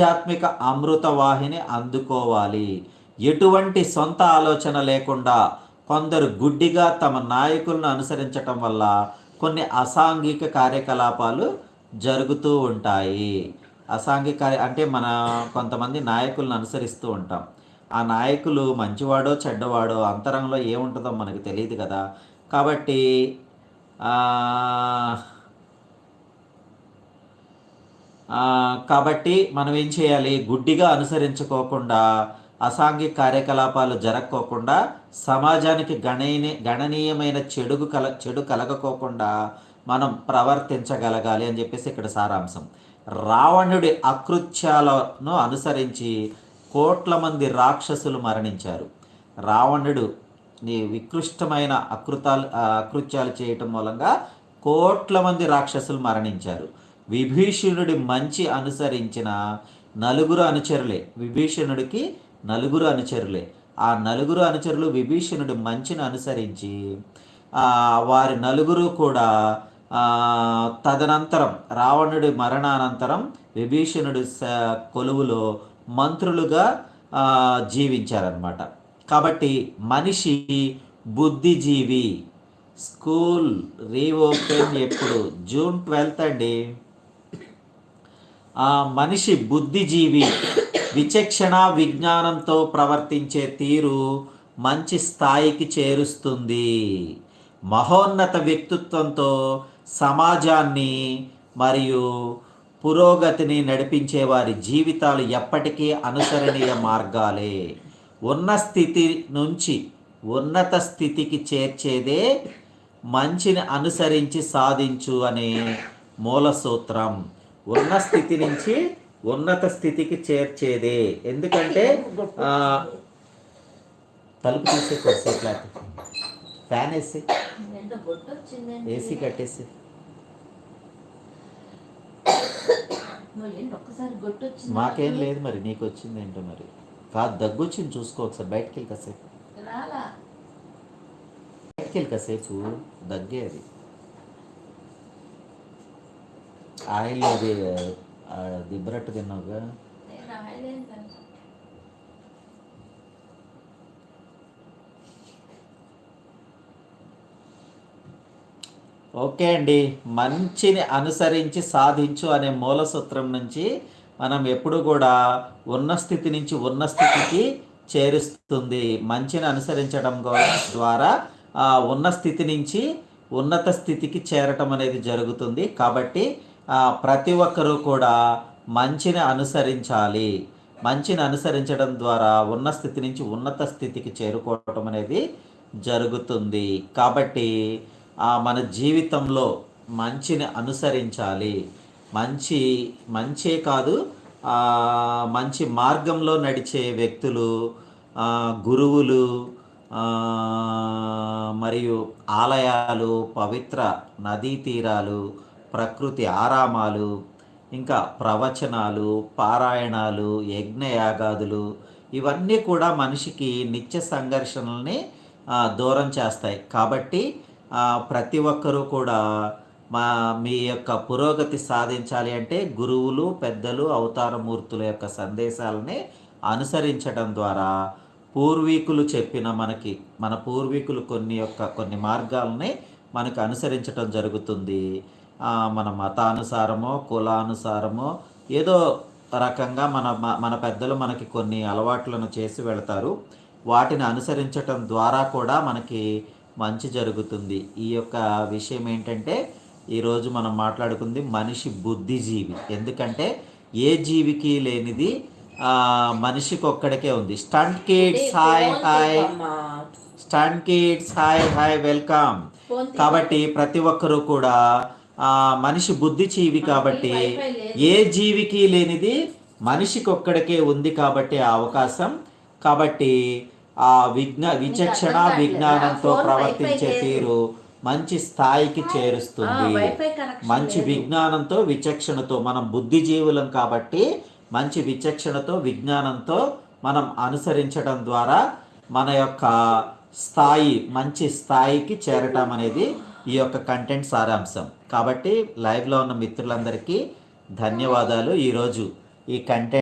ఆధ్యాత్మిక అమృత వాహిని అందుకోవాలి. ఎటువంటి సొంత ఆలోచన లేకుండా కొందరు గుడ్డిగా తమ నాయకులను అనుసరించటం వల్ల కొన్ని అసాంఘిక కార్యకలాపాలు జరుగుతూ ఉంటాయి. అసాంఘిక కార్య అంటే మన కొంతమంది నాయకులను అనుసరిస్తూ ఉంటాం. ఆ నాయకులు మంచివాడో చెడ్డవాడో అంతరంగంలో ఏముంటుందో మనకు తెలియదు కదా. కాబట్టి ఆ, కాబట్టి మనం ఏం చేయాలి? గుడ్డిగా అనుసరించుకోకుండా అసాంఘిక కార్యకలాపాలు జరగకోకుండా సమాజానికి గణనీయ గణనీయమైన చెడుగు కల చెడు కలగకోకుండా మనం ప్రవర్తించగలగాలి అని చెప్పేసి ఇక్కడ సారాంశం. రావణుడి అకృత్యాలను అనుసరించి కోట్ల మంది రాక్షసులు మరణించారు. రావణుడు నీ వికృష్టమైన అకృతాలు అకృత్యాలు చేయటం మూలంగా కోట్ల మంది రాక్షసులు మరణించారు. విభీషణుడి మంచి అనుసరించిన నలుగురు అనుచరులే. విభీషణుడికి నలుగురు అనుచరులే. ఆ నలుగురు అనుచరులు విభీషణుడి మంచిని అనుసరించి వారి నలుగురు కూడా తదనంతరం రావణుడి మరణానంతరం విభీషణుడి స- కొలువులో మంత్రులుగా జీవించారనమాట కాబట్టి మనిషి బుద్ధిజీవి. స్కూల్ రీఓపెన్ ఎప్పుడు? జూన్ ట్వెల్త్ అండి. మనిషి బుద్ధిజీవి విచక్షణ విజ్ఞానంతో ప్రవర్తించే తీరు మంచి స్థాయికి చేరుస్తుంది. మహోన్నత వ్యక్తిత్వంతో సమాజాన్ని మరియు పురోగతిని నడిపించే వారి జీవితాలు ఎప్పటికీ అనుసరణీయ మార్గాలే. ఉన్న స్థితి నుంచి ఉన్నత స్థితికి చేర్చేదే మంచిని అనుసరించి సాధించు అనే మూల సూత్రం ఉన్న స్థితి నుంచి ఉన్నత స్థితికి చేర్చేదే. ఎందుకంటే ఆ, తలుపు తీసే కొద్దిసేపు లేకపోతే ఫ్యాన్ వేసి ఏసీ కట్టేసి. మాకేం లేదు మరి నీకు వచ్చింది ఏంటో మరి. కాదు దగ్గు వచ్చింది చూసుకో ఒకసారి బయటికి వెళ్ళి కాసేపు. బయటికి వెళ్ళి కాసేపు దగ్గే అది. ఆయిల్ అది దిబ్బరట్టు తిన్నావుగా. ఓకే అండి. మంచిని అనుసరించి సాధించు అనే మూల సూత్రం నుంచి మనం ఎప్పుడు కూడా ఉన్న స్థితి నుంచి ఉన్న స్థితికి చేరుస్తుంది. మంచిని అనుసరించడం ద్వారా ఆ, ఉన్న స్థితి నుంచి ఉన్నత స్థితికి చేరటం అనేది జరుగుతుంది. కాబట్టి ప్రతి ఒక్కరూ కూడా మంచిని అనుసరించాలి. మంచిని అనుసరించడం ద్వారా ఉన్న స్థితి నుంచి ఉన్నత స్థితికి చేరుకోవటం అనేది జరుగుతుంది. కాబట్టి మన జీవితంలో మంచిని అనుసరించాలి. మంచి మంచే కాదు మంచి మార్గంలో నడిచే వ్యక్తులు గురువులు మరియు ఆలయాలు పవిత్ర నదీ తీరాలు ప్రకృతి ఆరామాలు ఇంకా ప్రవచనాలు పారాయణాలు యజ్ఞయాగాదులు ఇవన్నీ కూడా మనిషికి నిత్య సంఘర్షణల్ని దూరం చేస్తాయి. కాబట్టి ప్రతి ఒక్కరూ కూడా మా మీ యొక్క పురోగతి సాధించాలి అంటే గురువులు పెద్దలు అవతారమూర్తుల యొక్క సందేశాలని అనుసరించడం ద్వారా పూర్వీకులు చెప్పిన మనకి మన పూర్వీకులు కొన్ని యొక్క కొన్ని మార్గాలని మనకు అనుసరించడం జరుగుతుంది. మన మతానుసారమో కులానుసారమో ఏదో రకంగా మన మన పెద్దలు మనకి కొన్ని అలవాట్లను చేసి వెళతారు. వాటిని అనుసరించటం ద్వారా కూడా మనకి మంచి జరుగుతుంది. ఈ యొక్క విషయం ఏంటంటే ఈరోజు మనం మాట్లాడుకుంది మనిషి బుద్ధిజీవి. ఎందుకంటే ఏ జీవికి లేనిది మనిషికి ఒక్కడికే ఉంది. Stunt kids hi hi. Stunt kids hi hi welcome. కాబట్టి ప్రతి ఒక్కరూ కూడా ఆ, మనిషి బుద్ధిజీవి కాబట్టి ఏ జీవికి లేనిది మనిషికి ఒక్కడికే ఉంది కాబట్టి ఆ అవకాశం. కాబట్టి ఆ విజ్ఞా విచక్షణ విజ్ఞానంతో ప్రవర్తించే తీరు మంచి స్థాయికి చేరుస్తుంది. మంచి. విజ్ఞానంతో విచక్షణతో మనం బుద్ధిజీవులం కాబట్టి మంచి విచక్షణతో విజ్ఞానంతో మనం అనుసరించడం ద్వారా మన యొక్క స్థాయి మంచి స్థాయికి చేరటం అనేది ఈ యొక్క కంటెంట్ సారాంశం. కాబట్టి లైవ్లో ఉన్న మిత్రులందరికీ ధన్యవాదాలు. ఈరోజు ఈ కంటెంట్